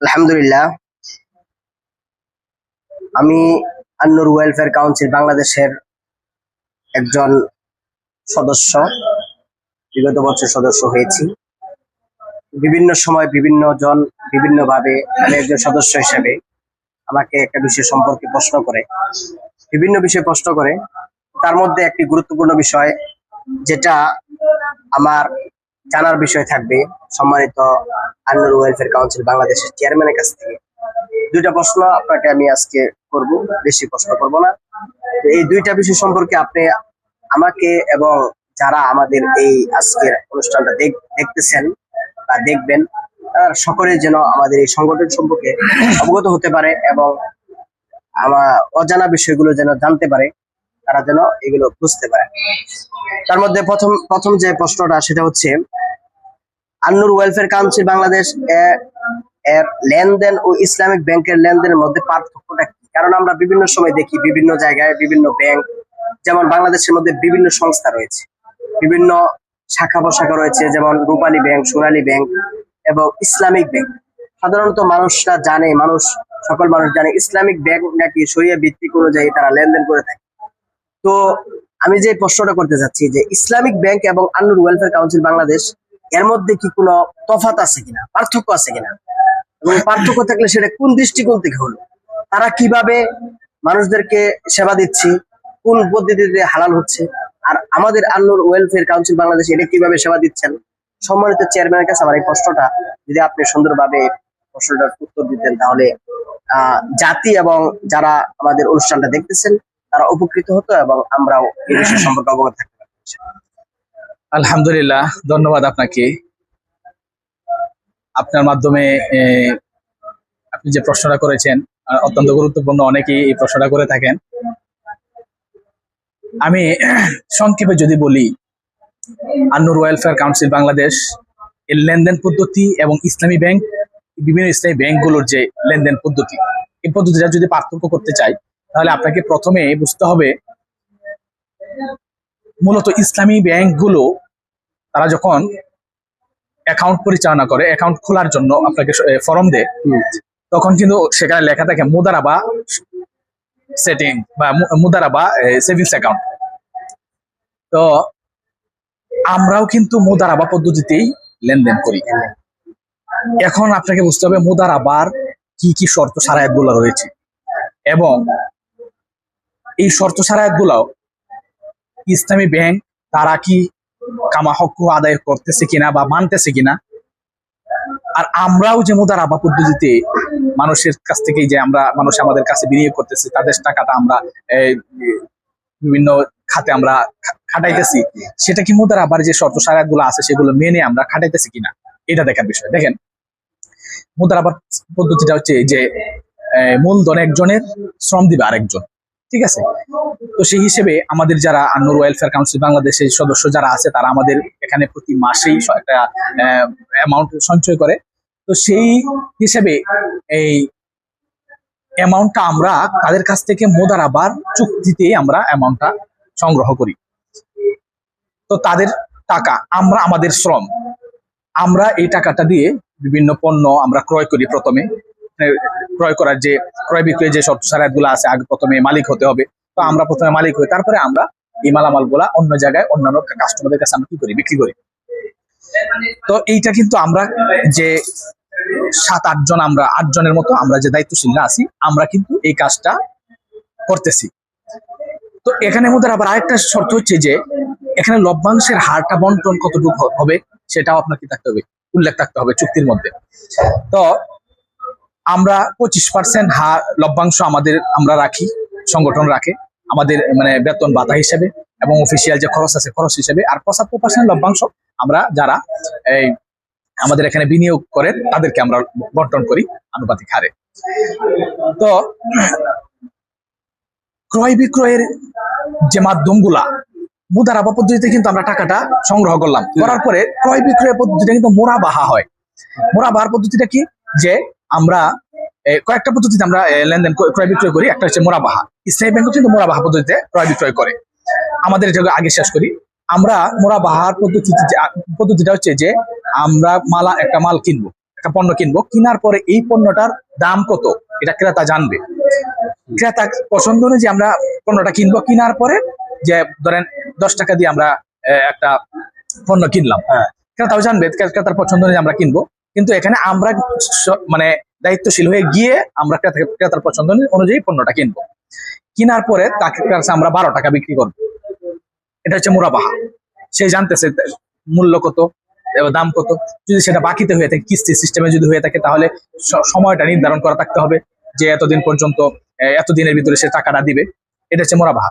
আলহামদুলিল্লাহ। আমি আন্নুর welfare council বাংলাদেশের একজন সদস্য, বিগত বছর সদস্য হয়েছি। বিভিন্ন সময় বিভিন্ন জন বিভিন্ন ভাবে আমি একজন সদস্য হিসেবে আমাকে একটা বিষয় সম্পর্কে প্রশ্ন করে। বিভিন্ন বিষয় প্রশ্ন করে। তার মধ্যে একটি গুরুত্বপূর্ণ বিষয়, যেটা আমার জানার বিষয় থাকবে সম্মানিত আন্নুর ওয়েলফেয়ার কাউন্সিল বাংলাদেশের চেয়ারম্যানের কাছ থেকে। দুইটা প্রশ্ন আপনাকে আমি আজকে করব, বেশি প্রশ্ন করব না। তো এই দুইটা বিষয় সম্পর্কে আপনি আমাকে এবং যারা আমাদের এই আজকের অনুষ্ঠানটা দেখ- দেখতেছেন বা দেখবেন সকলে যেন আমাদের এই সংগঠন সম্পর্কে অবগত হতে পারে এবং আমার অজানা বিষয়গুলো যেন জানতে পারে, তারা যেন এগুলো বুঝতে পারে। তার মধ্যে প্রথম প্রথম যে প্রশ্নটা, সেটা হচ্ছে আন্নুর ওয়েলফেয়ার কাউন্সিল বাংলাদেশ এর লেনদেন ও ইসলামিক ব্যাংকের লেনদেনের মধ্যে পার্থক্যটা কি? কারণ আমরা বিভিন্ন সময় দেখি বিভিন্ন জায়গায় বিভিন্ন ব্যাংক, যেমন বাংলাদেশের মধ্যে বিভিন্ন সংস্থা রয়েছে। বিভিন্ন শাখা প্রশাখা রয়েছে, যেমন রূপালী ব্যাংক, সোনালী ব্যাংক এবং ইসলামিক ব্যাংক। সাধারণত মানুষরা জানে, মানুষ, সকল মানুষ জানে, ইসলামিক ব্যাংক নাকি সরিয়া ভিত্তিক অনুযায়ী তারা লেনদেন করে থাকে। তো আমি যে প্রশ্নটা করতে চাচ্ছি যে, ইসলামিক ব্যাংক এবং আন্নুর ওয়েলফেয়ার কাউন্সিল বাংলাদেশ এর মধ্যে কি কোনো তফাত আছে কিনা? পার্থক্য আছে কিনা? এবং পার্থক্য থাকলে সেটা কোন দৃষ্টিকোণ থেকে হলো? তারা কীভাবে মানুষদেরকে সেবা দিচ্ছে? কোন পদ্ধতিতে হালাল হচ্ছে? আর আমাদের আন্নুর ওয়েলফেয়ার কাউন্সিল বাংলাদেশ এটা কীভাবে সেবা দিচ্ছেন? সম্মানিত চেয়ারম্যানের কাছে আমার এই প্রশ্নটা, যদি আপনি সুন্দরভাবে প্রশ্নটার উত্তর দিতেন তাহলে জাতি এবং যারা আমাদের অনুষ্ঠানটা দেখতেছেন, তারা উপকৃত হতো এবং আমরাও এই বিষয় সম্পর্কে অবগত থাকতে পারতাম। আলহামদুলিল্লাহ, ধন্যবাদ আপনাকে। আপনার মাধ্যমে আপনি যে প্রশ্নটা করেছেন অত্যন্ত গুরুত্বপূর্ণ, অনেকেই এই প্রশ্নটা করে থাকেন। আমি সংক্ষেপে যদি বলি, আন্নুর ওয়েলফেয়ার কাউন্সিল বাংলাদেশ, এর লেনদেন পদ্ধতি এবং ইসলামী ব্যাংক, বিভিন্ন ইসলামী ব্যাংকগুলোর যে লেনদেন পদ্ধতি, এই পদ্ধতিটা যদি পার্থক্য করতে চাই, তাহলে আপনাকে প্রথমে বুঝতে হবে, মূলত ইসলামী ব্যাংকগুলো তারা যখন অ্যাকাউন্ট পরিচালনা করে অ্যাকাউন্ট খোলার জন্য আপনাকে ফর্ম দেয় তখন কিন্তু সেখানে লেখা থাকে মুদারাবা সেটিং বা মুদারাবা সেভিংস অ্যাকাউন্ট তো আমরাও কিন্তু মুদারাবা পদ্ধতিতেই লেনদেন করি। এখন আপনাকে বুঝতে হবে মুদারাবার কি কি শর্ত সারায়াতগুলো রয়েছে। এবং এই শর্ত সারায়াত গুলাও ইসলামী ব্যাংক তারা কি কামা হক্ক আদায় করতেছে কিনা বা মানতেছে কিনা। আর আমরাও যে মুদারাবা পদ্ধতিতে মানুষের কাছ থেকে যে আমরা, মানুষ আমাদের কাছে বিনিয়োগ করতেছে, তাদের টাকাটা আমরা বিভিন্ন খাতে আমরা খাটাইতেছি, সেটা কি মুদার আবার যে শর্ত সারাতগুলো আছে সেগুলো মেনে আমরা খাটাইতেছি কিনা? এটা দেখার বিষয়। দেখেন মুদারাবার পদ্ধতিটা হচ্ছে যে মূলধন একজনের, শ্রম দিবে আরেকজন। ঠিক আছে? তো সেই হিসেবে আমাদের যারা আন্নুর ওয়েলফেয়ার কাউন্সিল বাংলাদেশের সদস্য যারা আছে, তারা আমাদের এখানে প্রতি মাসেই একটা অ্যামাউন্ট সঞ্চয় করে। তো সেই হিসেবে এই অ্যামাউন্টটা আমরা তাদের কাছ থেকে মোদারাবার চুক্তিতে আমরা অ্যামাউন্টটা সংগ্রহ করি। তো তাদের টাকা, আমরা আমাদের শ্রম, আমরা এই টাকাটা দিয়ে বিভিন্ন পণ্য আমরা ক্রয় করি প্রথমে। ক্রয় করার যে, ক্রয় বিক্রয় যে শর্ত সারাতগুলো আছে, আগে প্রথমে মালিক হতে হবে। তো আমরা প্রথমে মালিক হই তারপরে আমরা এই মালামালগুলা অন্য জায়গায় অন্যান্য কাস্টমারদের কাছে আমরা কি করি? বিক্রি করি। তো এইটা কিন্তু আমরা যে সাত, আট জন আমরা আটজনের মতো আমরা যে দায়িত্বশীলরা আছি, আমরা কিন্তু এই কাজটা করতেছি। তো এখানে মধ্যে আবার আরেকটা শর্ত হচ্ছে যে, এখানে লভ্যাংশের হারটা বন্টন কতটুকু হবে সেটাও আপনাকে থাকতে হবে, উল্লেখ থাকতে হবে চুক্তির মধ্যে। তো আমরা পঁচিশ পার্সেন্ট হার লভ্যাংশ আমাদের, আমরা রাখি, সংগঠন রাখে, আমাদের মানে বেতন ভাতা হিসেবে এবং অফিসিয়াল যে খরচ আছে খরচ হিসেবে, আর পঁচাত্তর পার্সেন্ট লভ্যাংশ আমরা যারা এই আমাদের এখানে বিনিয়োগ করে, তাদেরকে আমরা বন্টন করি আনুপাতিক হারে। তো ক্রয় বিক্রয়ের যে মাধ্যমগুলা, মুদারাবা পদ্ধতিতে কিন্তু আমরা টাকাটা সংগ্রহ করলাম। করার পরে ক্রয় বিক্রয় পদ্ধতিটা কিন্তু মোরাবাহা হয়। মোরাবাহার পদ্ধতিটা কি? যে আমরা কয়েকটা পদ্ধতিতে আমরা লেনদেন ক্রয় বিক্রয় করি। একটা হচ্ছে মোরাবাহা ইসলামী ব্যাংক কিন্তু মোরাবাহা পদ্ধতিতে ক্রয় বিক্রয় করে। আমাদের এটাকে আগে শেষ করি। আমরা মোরাবাহার পদ্ধতিতে যে- পদ্ধতিটা হচ্ছে যে আমরা মালা একটা মাল কিনবো একটা পণ্য কিনবো। কেনার পরে এই পণ্যটার দাম কত? এটা ক্রেতা জানবে। ক্রেতা পছন্দ অনুযায়ী আমরা পণ্যটা কিনবো। কেনার পরে যে ধরেন দশ টাকা দিয়ে আমরা একটা পণ্য কিনলাম। হ্যাঁ। ক্রেতাও জানবে। ক্রে- ক্রেতার পছন্দ অনুযায়ী আমরা কিনবো। কিন্তু এখানে আমরা মানে দায়িত্বশীল হয়ে গিয়ে আমরা ক্রেতা- ক্রেতার পছন্দ অনুযায়ী পণ্যটা কিনবো। কেনার পরে তাকে কাছে আমরা বারো টাকা বিক্রি করব। এটা হচ্ছে মুরাবাহা। সে জানতেছে মূল্য কত দাম কত। যদি সেটা বাকিতে হয়ে থাকে, কিস্তি সিস্টেমে যদি হয়ে থাকে, তাহলে সময়টা নির্ধারণ করা থাকতে হবে যে এতদিন পর্যন্ত এতদিনের ভিতরে সে টাকাটা দিবে। এটা হচ্ছে মোরাবাহা।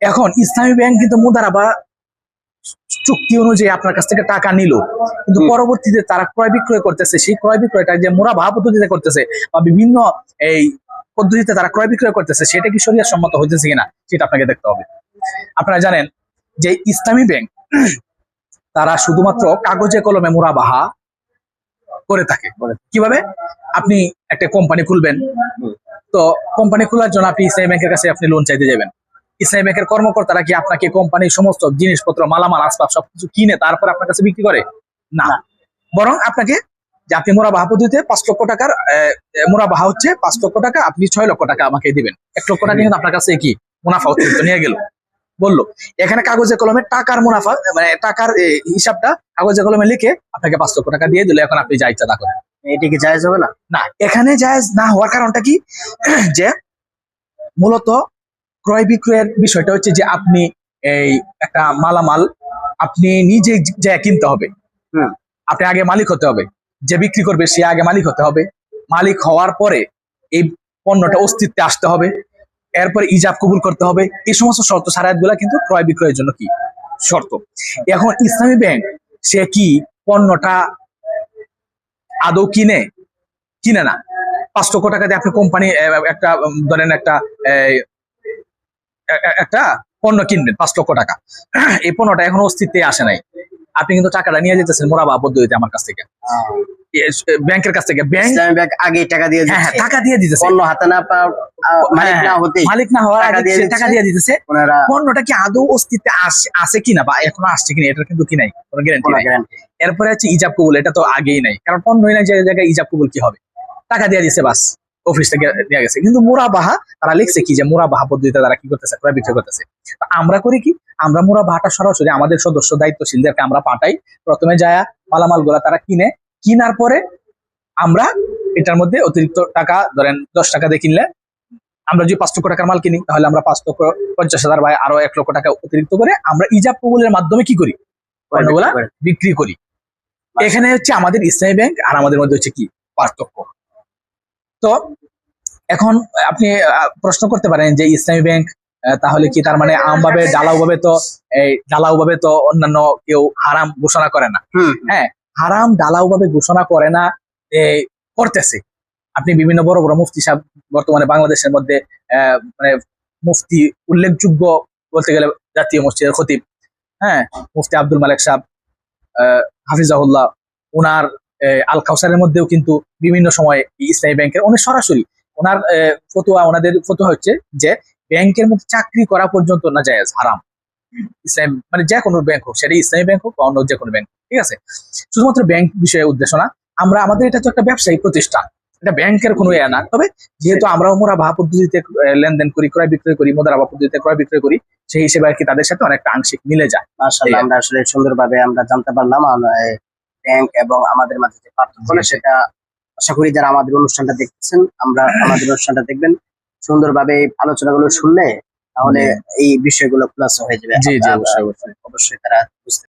এখন ইসলামী ব্যাংক কিন্তু মুদারাবা চুক্তি অনুযায়ী আপনার কাছ থেকে টাকা নিল। কিন্তু পরবর্তীতে তারা ক্রয় বিক্রয় করতেছে সেই ক্রয় বিক্রয়টা যে মোরাবাহা পদ্ধতিতে করতেছে বা বিভিন্ন এই পদ্ধতিতে তারা ক্রয় বিক্রয় করতেছে সেটা কি শরীর সম্মত হইতেছে কিনা সেটা আপনাকে দেখতে হবে। আপনারা জানেন যে ইসলামী ব্যাংক তারা শুধুমাত্র কাগজে কলমে মুরাবাহা করে থাকে। কীভাবে? আপনি একটা কোম্পানি খুলবেন তো কোম্পানি খোলার জন্য আপনি ইসলামী ব্যাংকের কাছে আপনি লোন চাইতে যাবেন। ইসলামী ব্যাংকের কর্মকর্তারা কি আপনাকে কোম্পানির সমস্ত জিনিসপত্র মালামাল আসবাব সবকিছু কিনে তারপর আপনার কাছে বিক্রি করে? না। বরং আপনাকে যে আপনি মোরাবাহা পদ্ধতিতে পাঁচ লক্ষ টাকার মোরাবাহা হচ্ছে পাঁচ লক্ষ টাকা আপনি ছয় লক্ষ টাকা আমাকে দিবেন। এক লক্ষ টাকা কিন্তু আপনার কাছে কি? মুনাফা অতিরিক্ত নিয়ে গেল। বলল এখানে কাগজে কলমে টাকার মুনাফা মানে টাকার হিসাবটা কাগজে কলমে লিখে আপনাকে পাঁচ লক্ষ টাকা দিয়ে দিল এখন আপনি যা ইচ্ছা তা করেন। এটি কি জায়েজ হবে না? না এখানে জায়েজ না হওয়ার কারণটা কি? যে মূলত ক্রয় বিক্রয়ের বিষয়টা হচ্ছে যে আপনি এই একটা মালামাল আপনি নিজে যা কিনতে হবে হুম। আপনি আগে মালিক হতে হবে যে বিক্রি করবে সে আগে মালিক হতে হবে। মালিক হওয়ার পরে এই পণ্যটা অস্তিত্বে আসতে হবে এরপরে ইজাব কবুল করতে হবে। এই সমস্ত শর্ত সারায়াতগুলা কিন্তু ক্রয় বিক্রয়ের জন্য কি? শর্ত। এখন ইসলামী ব্যাংক সে কি পণ্যটা আদৌ কিনে? কিনে না। পাঁচ লক্ষ টাকা দিয়ে আপনি কোম্পানি একটা ধরেন একটা একটা পণ্য কিনবেন পাঁচ লক্ষ টাকা। এই পণ্যটা এখন অস্তিত্বে আসে নাই। আপনি কিন্তু টাকাটা নিয়ে যেতেছেন মোরাবা পদ্ধতিতে আমার কাছ থেকে। ব্যাংকের কাছ থেকে। ব্যাংক ব্যাংক আগে টাকা দিয়ে হ্যাঁ হ্যাঁ টাকা দিয়ে দিতেছে। পণ্য হাতে না মালিক হ্যাঁ, না মালিক না হওয়ার টাকা আগে দিয়ে টাকা দিয়ে দিতেছে। ওনারা পণ্যটা কি আদৌ অস্তিত্বে আসে আছে কিনা বা এখনও আসছে কিনা এটা কিন্তু কি নাই? কোনো গ্যারান্টি নাই। এরপরে হচ্ছে ইজাব কবুল এটা তো আগেই নাই। কারণ পণ্যই নাই যে জায়গায় ইজাব কবুল কি হবে? টাকা দিয়ে দিছে বাস। অফিস থেকে দেওয়া গেছে। কিন্তু মুরাবাহা তারা লিখছে কি যে মুরাবাহা পদ্ধতিতে তারা কি করতেছে ক্রয় বিক্রয় করতেছে। তো আমরা করি কি? আমরা মুরাবাহাটা সরাসরি আমাদের সদস্য দায়িত্বশীলদেরকে আমরা পাঠাই। প্রথমে যায় মালামালগুলা তারা কিনে। কিনার পরে আমরা এটার মধ্যে অতিরিক্ত টাকা ধরেন দশ টাকা দিয়ে কিনলে আমরা যদি পাঁচ লক্ষ টাকার মাল কিনি তাহলে আমরা পাঁচ লক্ষ পঞ্চাশ হাজার বা আরও এক লক্ষ টাকা অতিরিক্ত করে আমরা ইজাব কবুলের মাধ্যমে কি করি? পণ্যগুলা বিক্রি করি। এখানে হচ্ছে আমাদের ইসলামী ব্যাংক আর আমাদের মধ্যে হচ্ছে কি? পার্থক্য। তো এখন আপনি প্রশ্ন করতে পারেন যে ইসলামী ব্যাংক তাহলে কি তার মানে আমভাবে ডালাও ভাবে তো এই ডালাও ভাবে তো অন্যান্য কেউ হারাম ঘোষণা করে না? হ্যাঁ হারাম ডালাও ভাবে ঘোষণা করে না করতেছে। আপনি বিভিন্ন বড় বড় মুফতি সাহেব বর্তমানে বাংলাদেশের মধ্যে আহ, মানে মুফতি উল্লেখযোগ্য বলতে গেলে জাতীয় মসজিদের খতিব। হ্যাঁ মুফতি আব্দুল মালিক সাহেব আহ, হাফিজাহুল্লাহ ওনার আল কাউসারের মধ্যেও কিন্তু বিভিন্ন সময় ইসলামী ব্যাংকের অনেক সরাসরি ওনার ফতোয়া ওনাদের ফতোয়া হচ্ছে যে ব্যাংকের মধ্যে চাকরি করা পর্যন্ত না জায়েজ হারাম। ইসলাম মানে যে কোনো ব্যাংক হোক সেটা ইসলামী ব্যাংক হোক বা অন্য যে কোনো ব্যাংক ঠিক আছে? শুধুমাত্র ব্যাংক বিষয়ে উদ্দেশ্য না আমরা আমাদের এটা তো একটা ব্যবসায়ী প্রতিষ্ঠান। এটা ব্যাংকের কোনো ইয়ে না তবে যেহেতু আমরা মোরা ভাব পদ্ধতিতে লেনদেন করি ক্রয় বিক্রয় করি মোদারা ভাব পদ্ধতিতে ক্রয় বিক্রয় করি সেই হিসেবে আর কি তাদের সাথে অনেকটা আংশিক মিলে যায়। আমরা আসলে সুন্দরভাবে আমরা জানতে পারলাম ব্যাংক এবং আমাদের মাঝে যে পার্থক্য। সেটা আশা করি যারা আমাদের অনুষ্ঠানটা দেখছেন আমরা আমাদের অনুষ্ঠানটা দেখবেন। সুন্দরভাবে এই আলোচনাগুলো শুনলে তাহলে এই বিষয়গুলো খুলাসা হয়ে যাবে। জি জি অবশ্যই অবশ্যই। অবশ্যই তারা বুঝতে